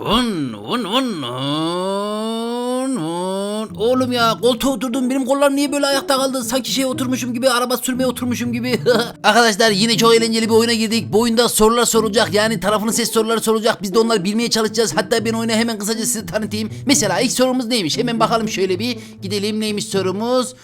Un un un un un. Oğlum ya koltuğa oturdum benim kollar niye böyle ayakta kaldı? Sanki şey oturmuşum gibi araba sürmeye oturmuşum gibi. Arkadaşlar yine çok eğlenceli bir oyuna girdik. Bu oyunda sorular sorulacak yani tarafının ses soruları sorulacak. Biz de onları bilmeye çalışacağız. Hatta ben oyunu hemen kısaca size tanıtayım. Mesela ilk sorumuz neymiş? Hemen bakalım şöyle bir gidelim neymiş sorumuz?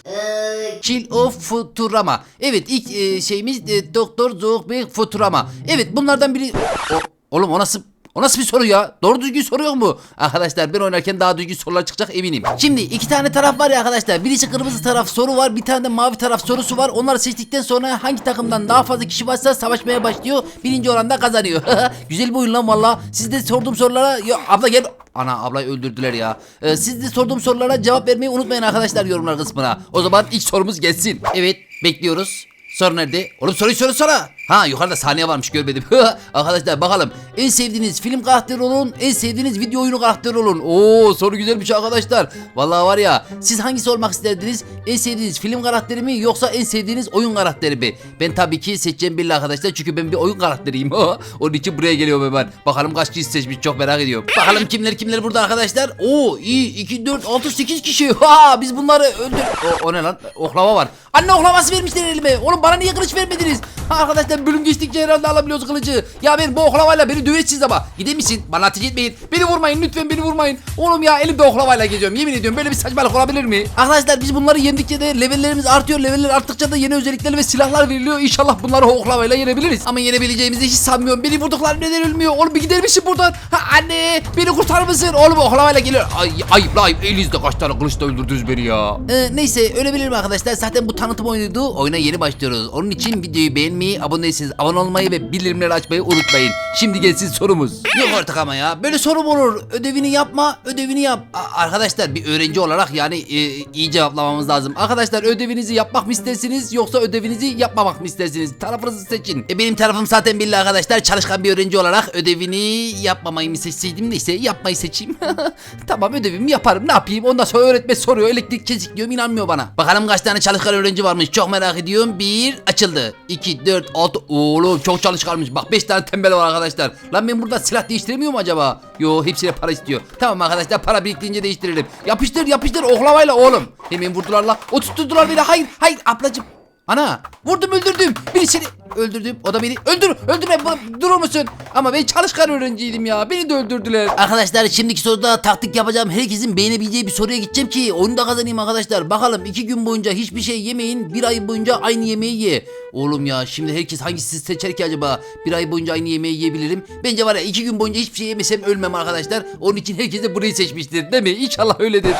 Chill of Futurama. Evet ilk e, şeyimiz e, Doktor Zookbek Futurama. Evet bunlardan biri... O, oğlum o nasıl... O nasıl bir soru ya? Doğru düzgün soru yok mu? Arkadaşlar ben oynarken daha düzgün sorular çıkacak eminim. Şimdi iki tane taraf var ya arkadaşlar. Birisi kırmızı taraf soru var. Bir tane de mavi taraf sorusu var. Onları seçtikten sonra hangi takımdan daha fazla kişi varsa savaşmaya başlıyor. Birinci olan da kazanıyor. Güzel bir oyun lan valla. Siz de sorduğum sorulara... Ya, abla gel... Ana ablayı öldürdüler ya. Ee, siz de sorduğum sorulara cevap vermeyi unutmayın arkadaşlar yorumlar kısmına. O zaman ilk sorumuz gelsin. Evet bekliyoruz. Soru nerede? Oğlum soruyu soru sonra. Ha yukarıda saniye varmış görmedim. Arkadaşlar bakalım. En sevdiğiniz film karakteri olun. En sevdiğiniz video oyunu karakteri olun. Oo soru güzelmiş arkadaşlar. Vallahi var ya siz hangisi olmak isterdiniz? En sevdiğiniz film karakteri mi yoksa en sevdiğiniz oyun karakteri mi? Ben tabii ki seçeceğim belli arkadaşlar. Çünkü ben bir oyun karakteriyim. Onun için buraya geliyorum hemen. Bakalım kaç kişi seçmiş çok merak ediyorum. Bakalım kimler kimler burada arkadaşlar. Oo iyi 2 4 6 8 kişi. Ha biz bunları öldür. O, o ne lan? Oklava var. Anne oklavası vermişler elime. Oğlum bana niye kılıç vermediniz? Arkadaşlar bölüm geçtikçe herhalde alabiliyoruz kılıcı. Ya ben bu oklavayla beni döveceksiniz ama. Gider misin? Bana ateş etmeyin. Beni vurmayın lütfen beni vurmayın. Oğlum ya elimde oklavayla geziyorum. Yemin ediyorum böyle bir saçmalık olabilir mi? Arkadaşlar biz bunları yendikçe de levellerimiz artıyor. Leveller arttıkça da yeni özellikler ve silahlar veriliyor. İnşallah bunları oklavayla yenebiliriz. Ama yenebileceğimizi hiç sanmıyorum. Beni vurdukları neden ölmüyor? Oğlum bir gider misin buradan? Ha, anne beni kurtarır mısın? Oğlum oklavayla geliyor. Ay, ayıp la ayıp. Elinizde kaç tane kılıçla öldürdünüz beni ya. Ee, neyse ölebilirim arkadaşlar. Zaten bu tanıtım oyunuydu. Oyuna yeni başlıyoruz. Onun için videoyu beğenmeyi, abone abone olmayı ve bildirimleri açmayı unutmayın. Şimdi gelsin sorumuz. Yok artık ama ya. Böyle sorum olur. Ödevini yapma, ödevini yap. A- arkadaşlar bir öğrenci olarak yani e, iyi cevaplamamız lazım. Arkadaşlar ödevinizi yapmak mı istersiniz yoksa ödevinizi yapmamak mı istersiniz? Tarafınızı seçin. E, benim tarafım zaten belli arkadaşlar. Çalışkan bir öğrenci olarak ödevini yapmamayı mı seçseydim neyse yapmayı seçeyim. tamam ödevimi yaparım ne yapayım? Ondan sonra öğretmen soruyor elektrik kesik diyorum inanmıyor bana. Bakalım kaç tane çalışkan öğrenci varmış çok merak ediyorum. Bir açıldı. 2, 4, 6 oğlum çok çalışkanmış. Bak 5 tane tembel var arkadaşlar. Lan ben burada silah değiştiremiyor mu acaba? Yo hepsine para istiyor. Tamam arkadaşlar para biriktirince değiştiririm. Yapıştır yapıştır oklavayla oğlum. Hemen vurdular la. O tutturdular beni. Hayır hayır ablacım. Ana vurdum öldürdüm. Birisini öldürdüm. O da beni öldür öldürme durur musun? Ama ben çalışkan öğrenciydim ya. Beni de öldürdüler. Arkadaşlar şimdiki soruda taktik yapacağım. Herkesin beğenebileceği bir soruya gideceğim ki oyunu da kazanayım arkadaşlar. Bakalım iki gün boyunca hiçbir şey yemeyin. Bir ay boyunca aynı yemeği ye. Oğlum ya şimdi herkes hangisi seçer ki acaba? Bir ay boyunca aynı yemeği yiyebilirim. Bence var ya iki gün boyunca hiçbir şey yemesem ölmem arkadaşlar. Onun için herkes de burayı seçmiştir değil mi? İnşallah öyledir.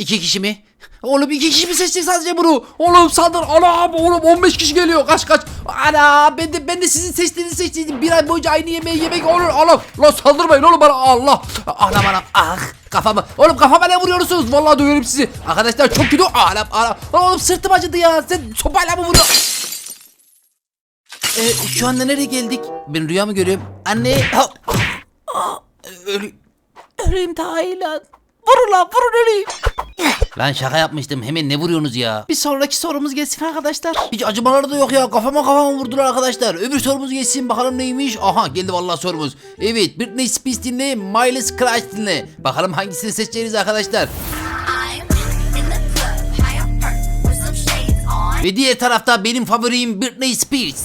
İki kişi mi? Oğlum iki kişi mi seçtik sadece bunu? Oğlum saldır. Anam oğlum 15 kişi geliyor. Kaç kaç. Ana ben de ben de sizin seçtiğinizi seçtiydim. Bir ay boyunca aynı yemeği yemek olur. Oğlum lan saldırmayın oğlum bana. Allah. Anam anam. Ah kafamı. Oğlum kafama ne vuruyorsunuz? Vallahi döverim sizi. Arkadaşlar çok kötü. Anam anam. Oğlum sırtım acıdı ya. Sen sopayla mı vuruyorsun? Ee, şu anda nereye geldik? Ben rüya mı görüyorum? Anne. Ah, ah. Öleyim Taylan. Vurun lan vurun öleyim. Lan şaka yapmıştım. Hemen ne vuruyorsunuz ya? Bir sonraki sorumuz gelsin arkadaşlar. Hiç acımaları da yok ya. Kafama kafama vurdular arkadaşlar. Öbür sorumuz gelsin bakalım neymiş. Aha geldi vallahi sorumuz. Evet Britney Spears dinle. Miley Cyrus dinle. Bakalım hangisini seçeceğiz arkadaşlar. Ve diğer tarafta benim favorim Britney Spears.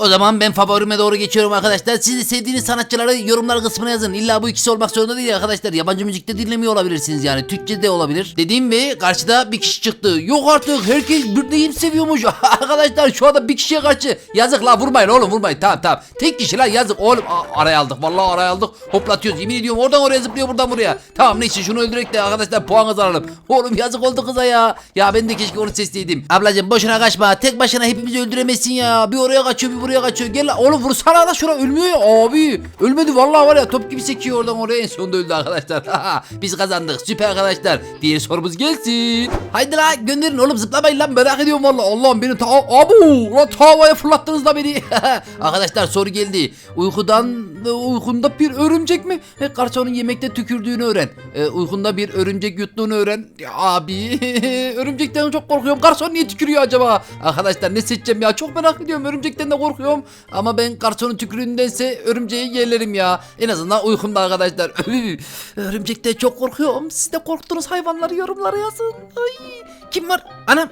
O zaman ben favorime doğru geçiyorum arkadaşlar. Siz de sevdiğiniz sanatçıları yorumlar kısmına yazın. İlla bu ikisi olmak zorunda değil arkadaşlar. Yabancı müzikte dinlemiyor olabilirsiniz yani. Türkçe de olabilir. Dediğim ve karşıda bir kişi çıktı. Yok artık herkes Britney'i seviyormuş. arkadaşlar şu anda bir kişiye karşı. Yazık la vurmayın oğlum vurmayın. Tamam tamam. Tek kişi la yazık oğlum. A- araya aldık. Vallahi araya aldık. Hoplatıyoruz. Yemin ediyorum oradan oraya zıplıyor buradan buraya. Tamam neyse şunu öldürek de arkadaşlar puan kazanalım. Oğlum yazık oldu kıza ya. Ya ben de keşke onu sesliydim. Ablacım boşuna kaçma. Tek başına hepimizi öldüremezsin ya. Bir oraya kaçıyor bir buraya kaçıyor. Gel. Oğlum vursana da şuna ölmüyor ya abi. Ölmedi vallahi var ya top gibi sekiyor oradan oraya en sonunda öldü arkadaşlar. Biz kazandık. Süper arkadaşlar. Diğer sorumuz gelsin. Haydi la gönderin oğlum zıplamayın lan merak ediyorum vallahi. Allah'ım beni ta abu la tavaya fırlattınız da beni. arkadaşlar soru geldi. Uykudan uykunda bir örümcek mi? E, garsonun yemekte tükürdüğünü öğren. E, uykunda bir örümcek yuttuğunu öğren. Ya abi örümcekten çok korkuyorum. Garson niye tükürüyor acaba? Arkadaşlar ne seçeceğim ya? Çok merak ediyorum. Örümcekten de korkuyorum. Korkuyorum. Ama ben kartonun tükürüğündense örümceği yerlerim ya. En azından uykumda arkadaşlar. Örümcekten çok korkuyorum. Siz de korktuğunuz hayvanları yorumlara yazın. Ay, kim var? Anam.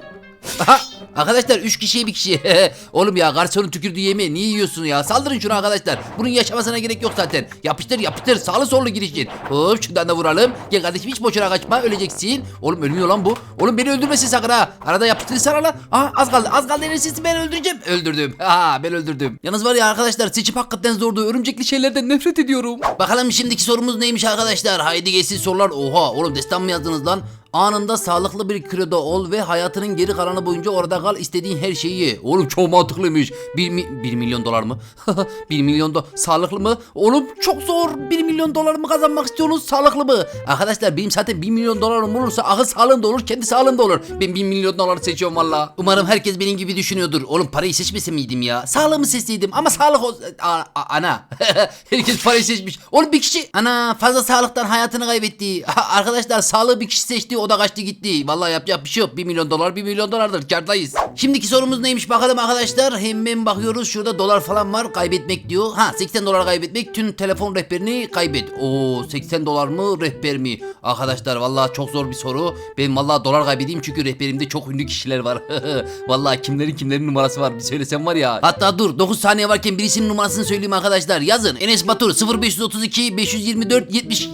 Aha, arkadaşlar 3 kişiye bir kişi. Oğlum ya garsonun tükürdüğü yemeği niye yiyorsun ya? Saldırın şuna arkadaşlar. Bunun yaşamasına gerek yok zaten. Yapıştır yapıştır sağlı sollu girişin. Hop şuradan da vuralım. Gel kardeşim hiç boşuna kaçma öleceksin. Oğlum ölmüyor lan bu. Oğlum beni öldürmesin sakın ha. Arada yapıştırsana lan. Aha az kaldı az kaldı enerjisi ben öldüreceğim. Öldürdüm. Ha ben öldürdüm. Yalnız var ya arkadaşlar seçip hakikaten zordu. Örümcekli şeylerden nefret ediyorum. Bakalım şimdiki sorumuz neymiş arkadaşlar? Haydi gelsin sorular. Oha oğlum destan mı yazdınız lan? Anında sağlıklı bir kiloda ol ve hayatının geri kalanı boyunca orada kal istediğin her şeyi ye. Oğlum çok mantıklıymış. 1, mi, 1 milyon dolar mı? 1 milyon do sağlıklı mı? Oğlum çok zor. 1 milyon dolar mı kazanmak istiyorsunuz sağlıklı mı? Arkadaşlar benim zaten 1 milyon dolarım olursa akıl sağlığım da olur kendi sağlığım da olur. Ben 1 milyon doları seçiyorum valla. Umarım herkes benim gibi düşünüyordur. Oğlum parayı seçmese miydim ya? Sağlığımı seçseydim ama sağlık o... A- ana. herkes parayı seçmiş. Oğlum bir kişi ana fazla sağlıktan hayatını kaybetti. Arkadaşlar sağlığı bir kişi seçti o da kaçtı gitti. Vallahi yapacak bir şey yok. 1 milyon dolar 1 milyon dolardır kardayız. Şimdiki sorumuz neymiş bakalım arkadaşlar. Hemen bakıyoruz şurada dolar falan var kaybetmek diyor. Ha 80 dolar kaybetmek tüm telefon rehberini kaybet. Oo 80 dolar mı rehber mi? Arkadaşlar vallahi çok zor bir soru. Ben vallahi dolar kaybedeyim çünkü rehberimde çok ünlü kişiler var. vallahi kimlerin kimlerin numarası var bir söylesem var ya. Hatta dur 9 saniye varken birisinin numarasını söyleyeyim arkadaşlar. Yazın Enes Batur 0532 524 70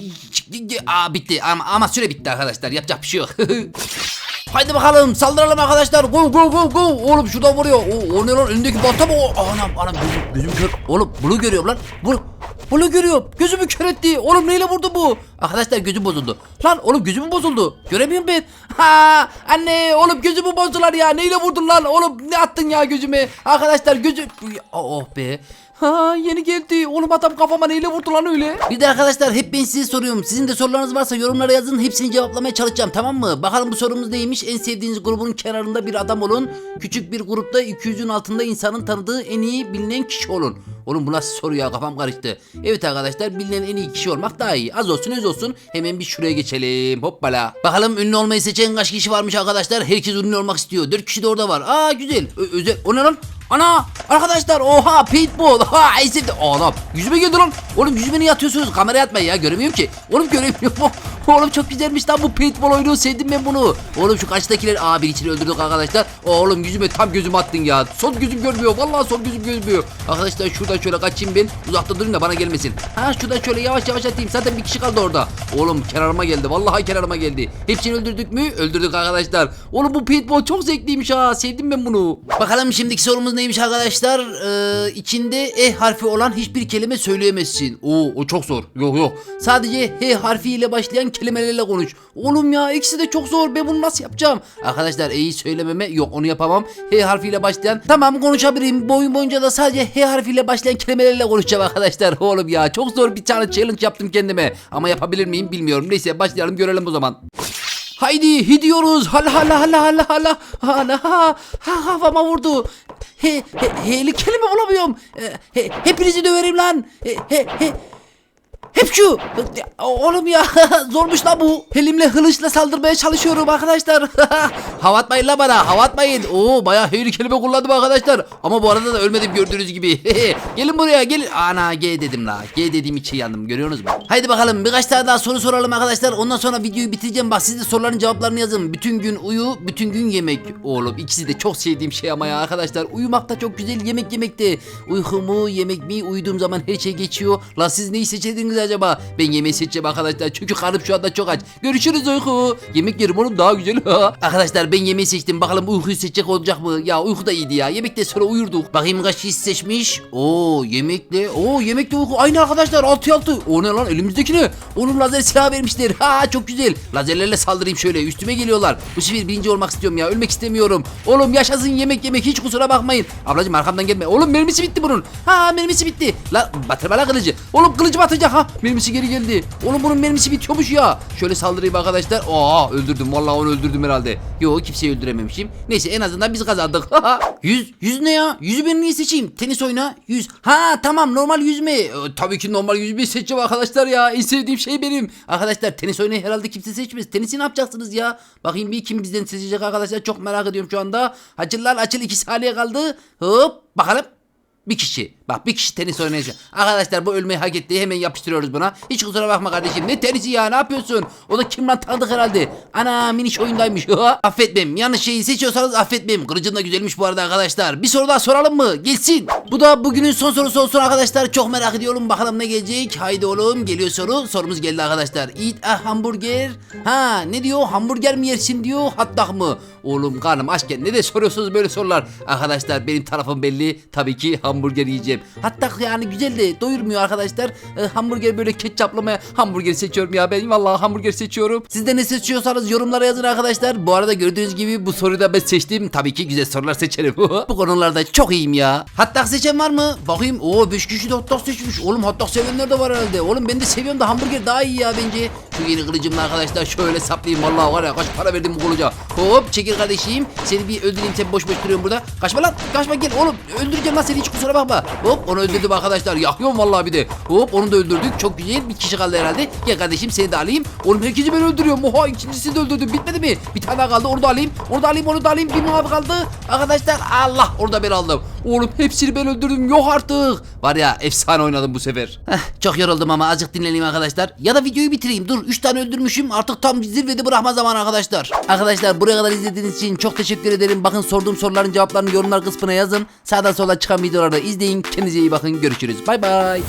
Aa bitti ama, ama süre bitti arkadaşlar yapacak bir şey yok. Haydi bakalım saldıralım arkadaşlar. Go go go go. Oğlum şuradan vuruyor. O, o ne lan önündeki balta mı? O, anam anam gözüm, gözüm kör. Oğlum bunu görüyorum lan. Bunu bunu görüyorum. Gözümü kör etti. Oğlum neyle vurdu bu? Arkadaşlar gözüm bozuldu. Lan oğlum gözüm bozuldu. Göremiyorum ben. Ha anne oğlum gözümü bozdular ya. Neyle vurdun lan? Oğlum ne attın ya gözüme? Arkadaşlar gözüm oh be. Ha yeni geldi. Oğlum adam kafama neyle vurdu lan öyle? Bir de arkadaşlar hep ben size soruyorum. Sizin de sorularınız varsa yorumlara yazın. Hepsini cevaplamaya çalışacağım tamam mı? Bakalım bu sorumuz neymiş? En sevdiğiniz grubun kenarında bir adam olun. Küçük bir grupta 200'ün altında insanın tanıdığı en iyi bilinen kişi olun. Oğlum bu nasıl soru ya kafam karıştı. Evet arkadaşlar bilinen en iyi kişi olmak daha iyi. Az olsun öz olsun. Hemen bir şuraya geçelim. Hoppala. Bakalım ünlü olmayı seçen kaç kişi varmış arkadaşlar. Herkes ünlü olmak istiyor. 4 kişi de orada var. Aa güzel. Ö- özel. O ne lan? Ana arkadaşlar oha paintball ha ezildi anam yüzüme geldi lan oğlum yüzüme niye atıyorsunuz? Kameraya atmayın ya göremiyorum ki. Oğlum göremiyorum. Oğlum çok güzelmiş lan bu paintball oyunu. Sevdim ben bunu. Oğlum şu karşıdakiler aa birisini öldürdük arkadaşlar. Oğlum yüzüme tam gözüm attın ya. Son gözüm görmüyor vallahi son gözüm görmüyor arkadaşlar şuradan şöyle kaçayım ben. Uzakta durayım da bana gelmesin. Ha şuradan şöyle yavaş yavaş atayım. Zaten bir kişi kaldı orada. Oğlum kenarıma geldi. Vallahi kenarıma geldi. Hepsini öldürdük mü? Öldürdük arkadaşlar. Oğlum bu paintball çok zevkliymiş ha. Sevdim ben bunu. Bakalım şimdiki sorumuz neymiş arkadaşlar? Ee, içinde E harfi olan hiçbir kelime söyleyemezsin. Oo o çok zor. Yok yok. Sadece H harfiyle başlayan kelimelerle konuş. Oğlum ya ikisi de çok zor. Ben bunu nasıl yapacağım? Arkadaşlar E'yi söylememe yok onu yapamam. H harfiyle başlayan tamam konuşabilirim. Boyun boyunca da sadece H harfiyle başlayan kelimelerle konuşacağım arkadaşlar. Oğlum ya çok zor bir tane challenge yaptım kendime. Ama yapabilir miyim bilmiyorum. Neyse başlayalım görelim o zaman Haydi gidiyoruz. Hala hala hala hala hala hala ha, ha havama vurdu. He, he, heli kelime bulamıyorum. E, He, hepinizi döverim lan. He, he, he. Hep şu. Oğlum ya zormuş la bu. Elimle hılıçla saldırmaya çalışıyorum arkadaşlar. hava atmayın la bana hava atmayın. Oo bayağı heyli kelime kullandım arkadaşlar. Ama bu arada da ölmedim gördüğünüz gibi. gelin buraya gelin. Ana G dedim la. G dediğim için yandım görüyorsunuz mu? Haydi bakalım birkaç tane daha soru soralım arkadaşlar. Ondan sonra videoyu bitireceğim. Bak siz de soruların cevaplarını yazın. Bütün gün uyu, bütün gün yemek. Oğlum ikisi de çok sevdiğim şey ama ya arkadaşlar. Uyumak da çok güzel, yemek yemek de. Uyku mu, yemek mi? Uyuduğum zaman her şey geçiyor. La siz neyi seçerdiniz acaba? Ben yemeği seçeceğim arkadaşlar. Çünkü karnım şu anda çok aç. Görüşürüz uyku. Yemek yerim oğlum daha güzel. arkadaşlar ben yemeği seçtim. Bakalım uykuyu seçecek olacak mı? Ya uyku da iyiydi ya. Yemekten sonra uyurduk. Bakayım kaç kişi seçmiş. Oo yemekle. Oo yemekle uyku. Aynı arkadaşlar 6 6. O ne lan elimizdeki ne? Onun lazer silah vermişler. Ha çok güzel. Lazerlerle saldırayım şöyle. Üstüme geliyorlar. Bu sefer birinci olmak istiyorum ya. Ölmek istemiyorum. Oğlum yaşasın yemek yemek. Hiç kusura bakmayın. Ablacım arkamdan gelme. Oğlum mermisi bitti bunun. Ha mermisi bitti. La batırma la kılıcı. Oğlum kılıcı batacak ha. Mermisi geri geldi. Oğlum bunun mermisi bitiyormuş ya. Şöyle saldırayım arkadaşlar. Aa öldürdüm. Vallahi onu öldürdüm herhalde. Yo kimseyi öldürememişim. Neyse en azından biz kazandık. 100 100 ne ya? 100'ü ben niye seçeyim? Tenis oyna. 100. Ha tamam normal yüzme. Ee, tabii ki normal yüzmeyi seçeceğim arkadaşlar ya. En sevdiğim şey benim. Arkadaşlar tenis oynamayı herhalde kimse seçmez. Tenisi ne yapacaksınız ya? Bakayım bir kim bizden seçecek arkadaşlar. Çok merak ediyorum şu anda. Açıl lan açıl 2 saniye kaldı. Hop bakalım. Bir kişi. Bak bir kişi tenis oynayacak. Arkadaşlar bu ölmeyi hak etti. Hemen yapıştırıyoruz buna. Hiç kusura bakma kardeşim. Ne tenisi ya ne yapıyorsun? O da kim lan tanıdık herhalde. Ana miniş oyundaymış. affetmem. Yanlış şeyi seçiyorsanız affetmem. Kılıcın da güzelmiş bu arada arkadaşlar. Bir soru daha soralım mı? Gelsin. Bu da bugünün son sorusu olsun arkadaşlar. Çok merak ediyorum. Bakalım ne gelecek. Haydi oğlum geliyor soru. Sorumuz geldi arkadaşlar. Eat a hamburger. Ha ne diyor? Hamburger mi yersin diyor. Hatta mı? Oğlum karnım açken ne de soruyorsunuz böyle sorular. Arkadaşlar benim tarafım belli. Tabii ki hamburger yiyeceğim. Hatta yani güzel de doyurmuyor arkadaşlar. Ee, hamburger böyle ketçaplamaya hamburger seçiyorum ya ben vallahi hamburger seçiyorum. Siz de ne seçiyorsanız yorumlara yazın arkadaşlar. Bu arada gördüğünüz gibi bu soruyu da ben seçtim. Tabii ki güzel sorular seçerim. bu konularda çok iyiyim ya. Hatta seçen var mı? Bakayım. Oo 5 kişi de hot dog seçmiş. Oğlum hot dog sevenler de var herhalde. Oğlum ben de seviyorum da hamburger daha iyi ya bence. Şu yeni kılıcımla arkadaşlar şöyle saplayayım. Vallahi var ya kaç para verdim bu kılıca. Hop çekil kardeşim. Seni bir öldüreyim sen boş boş duruyorsun burada. Kaçma lan. Kaçma gel oğlum. Öldüreceğim lan seni hiç kusura bakma. Hop onu öldürdüm arkadaşlar. Yakıyorum vallahi bir de. Hop onu da öldürdük. Çok güzel. Bir kişi kaldı herhalde. Gel kardeşim seni de alayım. Oğlum herkesi ben öldürüyorum. Oha ikincisini de öldürdüm. Bitmedi mi? Bir tane daha kaldı. Onu da alayım. Onu da alayım. Onu da alayım. Bir mavi kaldı. Arkadaşlar Allah orada ben aldım. Oğlum hepsini ben öldürdüm. Yok artık. Var ya efsane oynadım bu sefer. Heh, çok yoruldum ama azıcık dinleneyim arkadaşlar. Ya da videoyu bitireyim. Dur 3 tane öldürmüşüm. Artık tam zirvede bırakma zamanı arkadaşlar. Arkadaşlar buraya kadar izlediğiniz için çok teşekkür ederim. Bakın sorduğum soruların cevaplarını yorumlar kısmına yazın. Sağdan sola çıkan videoları da izleyin. Kendinize iyi bakın. Görüşürüz. Bay bay.